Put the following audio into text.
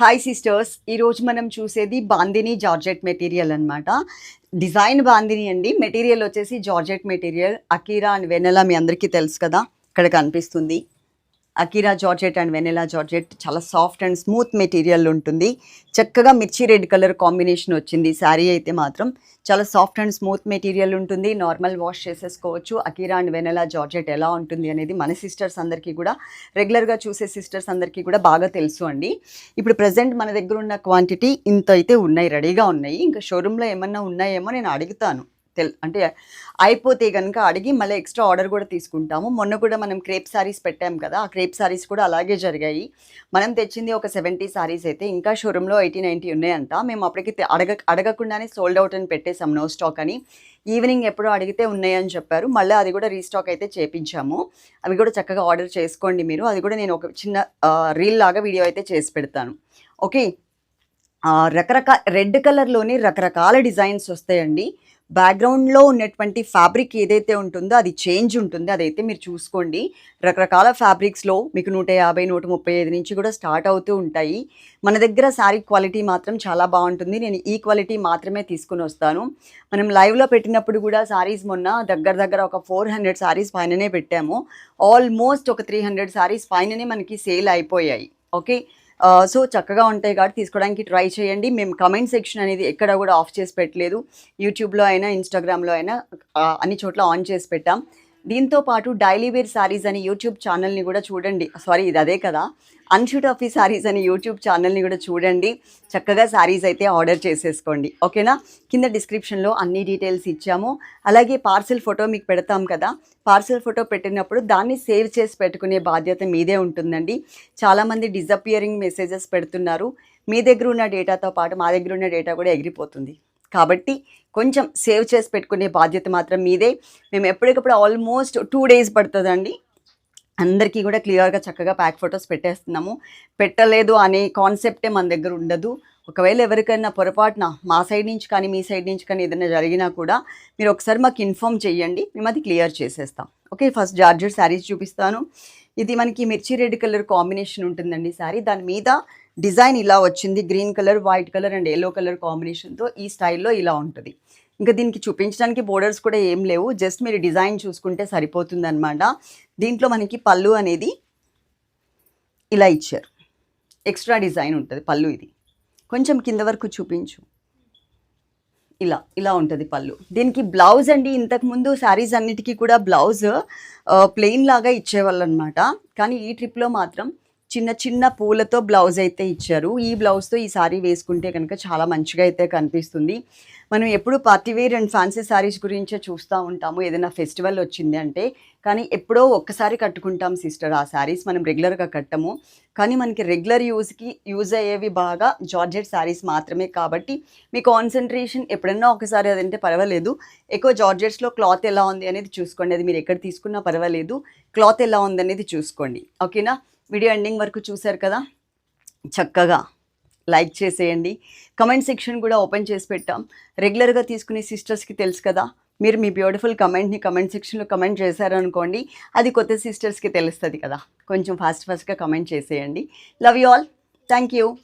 Hi sisters ఈరోజు మనం చూసేది బాందిని జార్జెట్ మెటీరియల్ అన్నమాట. డిజైన్ బాందిని అండి. మెటీరియల్ వచ్చేసి georgette material. Akira and Venela మీ అందరికీ తెలుసు కదా. ఇక్కడ కనిపిస్తుంది. Akira georgette and Venela georgette చాలా సాఫ్ట్ అండ్ స్మూత్ మెటీరియల్ ఉంటుంది. చక్కగా మిర్చి రెడ్ కలర్ కాంబినేషన్ వచ్చింది. శారీ అయితే మాత్రం చాలా సాఫ్ట్ అండ్ స్మూత్ మెటీరియల్ ఉంటుంది. నార్మల్ వాష్ చేసేసుకోవచ్చు. అకీరా అండ్ వెనెలా జార్జెట్ ఎలా ఉంటుంది అనేది మన సిస్టర్స్ అందరికీ కూడా రెగ్యులర్గా చూసే సిస్టర్స్ అందరికీ కూడా బాగా తెలుసు అండి. ఇప్పుడు ప్రజెంట్ మన దగ్గర ఉన్న క్వాంటిటీ ఇంత అయితే ఉన్నాయి. రెడీగా ఉన్నాయి. ఇంకా షోరూంలో ఏమన్నా ఉన్నాయేమో నేను అడుగుతాను. తెల్ అంటే అయిపోతే కనుక అడిగి మళ్ళీ ఎక్స్ట్రా ఆర్డర్ కూడా తీసుకుంటాము. మొన్న కూడా మనం క్రేప్ సారీస్ పెట్టాం కదా ఆ క్రేప్ సారీస్ కూడా అలాగే జరిగాయి. మనం తెచ్చింది ఒక సెవెంటీ సారీస్ అయితే ఇంకా షోరూంలో ఎయిటీ నైంటీ ఉన్నాయంట. మేము అప్పటికి అడగ అడగకుండానే సోల్డ్ అవుట్ అని పెట్టేసాం నో స్టాక్ అని. ఈవినింగ్ ఎప్పుడో అడిగితే ఉన్నాయని చెప్పారు. మళ్ళీ అది కూడా రీస్టాక్ అయితే చేపించాము. అవి కూడా చక్కగా ఆర్డర్ చేసుకోండి మీరు. అది కూడా నేను ఒక చిన్న రీల్ లాగా వీడియో అయితే చేసి పెడతాను. ఓకే. రకరకాల రెడ్ కలర్లోని రకరకాల డిజైన్స్ వస్తాయండి. బ్యాక్గ్రౌండ్లో ఉన్నటువంటి ఫ్యాబ్రిక్ ఏదైతే ఉంటుందో అది చేంజ్ ఉంటుంది. అదైతే మీరు చూసుకోండి. రకరకాల ఫ్యాబ్రిక్స్లో మీకు నూట యాభై నూట ముప్పై ఐదు నుంచి కూడా స్టార్ట్ అవుతూ ఉంటాయి. మన దగ్గర శారీ క్వాలిటీ మాత్రం చాలా బాగుంటుంది. నేను ఈ క్వాలిటీ మాత్రమే తీసుకుని వస్తాను. మనం లైవ్లో పెట్టినప్పుడు కూడా శారీస్ మొన్న దగ్గర దగ్గర ఒక ఫోర్ హండ్రెడ్ శారీస్ పైననే పెట్టాము. ఆల్మోస్ట్ ఒక త్రీ హండ్రెడ్ శారీస్ పైననే మనకి సేల్ అయిపోయాయి. ఓకే? సో చక్కగా ఉంటాయి కాబట్టి తీసుకోవడానికి ట్రై చేయండి. మేము కమెంట్ సెక్షన్ అనేది ఎక్కడ కూడా ఆఫ్ చేసి పెట్టలేదు. యూట్యూబ్లో అయినా ఇన్స్టాగ్రామ్లో అయినా అన్ని చోట్ల ఆన్ చేసి పెట్టాం. దీంతో పాటు డైలీ వేర్ శారీస్ అని యూట్యూబ్ ఛానల్ని కూడా చూడండి. సారీ ఇది అదే కదా. అన్షూట్ ఆఫ్ ఈ శారీస్ అని యూట్యూబ్ ఛానల్ని కూడా చూడండి. చక్కగా శారీస్ అయితే ఆర్డర్ చేసేసుకోండి. ఓకేనా? కింద డిస్క్రిప్షన్లో అన్ని డీటెయిల్స్ ఇచ్చాము. అలాగే పార్సిల్ ఫోటో మీకు పెడతాం కదా. పార్సిల్ ఫోటో పెట్టినప్పుడు దాన్ని సేవ్ చేసి పెట్టుకునే బాధ్యత మీదే ఉంటుందండి. చాలామంది డిజపియరింగ్ మెసేజెస్ పెడుతున్నారు. మీ దగ్గర ఉన్న డేటాతో పాటు మా దగ్గర ఉన్న డేటా కూడా ఎగిరిపోతుంది. కాబట్టి కొంచెం సేవ్ చేసి పెట్టుకునే బాధ్యత మాత్రం మీదే. మేము ఎప్పటికప్పుడు ఆల్మోస్ట్ టూ డేస్ పడుతుందండి. అందరికీ కూడా క్లియర్గా చక్కగా ప్యాక్ ఫొటోస్ పెట్టేస్తున్నాము. పెట్టలేదు అనే కాన్సెప్టే మన దగ్గర ఉండదు. ఒకవేళ ఎవరికైనా పొరపాటున మా సైడ్ నుంచి కానీ మీ సైడ్ నుంచి కానీ ఏదైనా జరిగినా కూడా మీరు ఒకసారి మాకు ఇన్ఫామ్ చేయండి మేము అది క్లియర్ చేసేస్తాం. ఓకే ఫస్ట్ జార్జెట్ శారీస్ చూపిస్తాను. ఇది మనకి మిర్చి రెడ్ కలర్ కాంబినేషన్ ఉంటుందండి సారీ. దాని మీద డిజైన్ ఇలా వచ్చింది. Green colour white colour and yellow colour కాంబినేషన్తో ఈ స్టైల్లో ఇలా ఉంటుంది. ఇంకా దీనికి చూపించడానికి బోర్డర్స్ కూడా ఏం లేవు. జస్ట్ మీరు డిజైన్ చూసుకుంటే సరిపోతుంది అనమాట దీంట్లో మనకి పళ్ళు అనేది ఇలా ఇచ్చారు. ఎక్స్ట్రా డిజైన్ ఉంటుంది పళ్ళు ఇది. కొంచెం కింద వరకు చూపించు. ఇలా ఇలా ఉంటుంది పళ్ళు. దీనికి బ్లౌజ్ అండి ఇంతకుముందు శారీస్ అన్నిటికీ కూడా బ్లౌజ్ ప్లెయిన్ లాగా ఇచ్చేవాళ్ళు అనమాట కానీ ఈ ట్రిప్లో మాత్రం చిన్న చిన్న పూలతో బ్లౌజ్ అయితే ఇచ్చారు. ఈ బ్లౌజ్తో ఈ శారీ వేసుకుంటే కనుక చాలా మంచిగా అయితే కనిపిస్తుంది. మనం ఎప్పుడు party wear and fancy saris గురించే చూస్తూ ఉంటాము. ఏదైనా ఫెస్టివల్ వచ్చింది అంటే కానీ ఎప్పుడో ఒక్కసారి కట్టుకుంటాం సిస్టర్. ఆ శారీస్ మనం రెగ్యులర్గా కట్టము. కానీ మనకి రెగ్యులర్ యూజ్కి యూజ్ అయ్యేవి బాగా జార్జెట్ శారీస్ మాత్రమే కాబట్టి మీ కాన్సన్ట్రేషన్ ఎప్పుడన్నా ఒకసారి అదంటే పర్వాలేదు. ఎక్కువ జార్జెట్స్లో క్లాత్ ఎలా ఉంది అనేది చూసుకోండి. అది మీరు ఎక్కడ తీసుకున్నా పర్వాలేదు. క్లాత్ ఎలా ఉంది అనేది చూసుకోండి. ఓకేనా? వీడియో ఎండింగ్ వరకు చూశారు కదా? చక్కగా లైక్ చేసేయండి. కమెంట్ సెక్షన్ కూడా ఓపెన్ చేసి పెట్టాం. రెగ్యులర్గా తీసుకునే సిస్టర్స్కి తెలుసు కదా? మీరు మీ బ్యూటిఫుల్ కమెంట్ని కమెంట్ సెక్షన్లో కమెంట్ చేశారనుకోండి అది కొత్త సిస్టర్స్కి తెలుస్తుంది కదా? కొంచెం ఫాస్ట్ ఫాస్ట్గా కమెంట్ చేసేయండి. Love you all. Thank you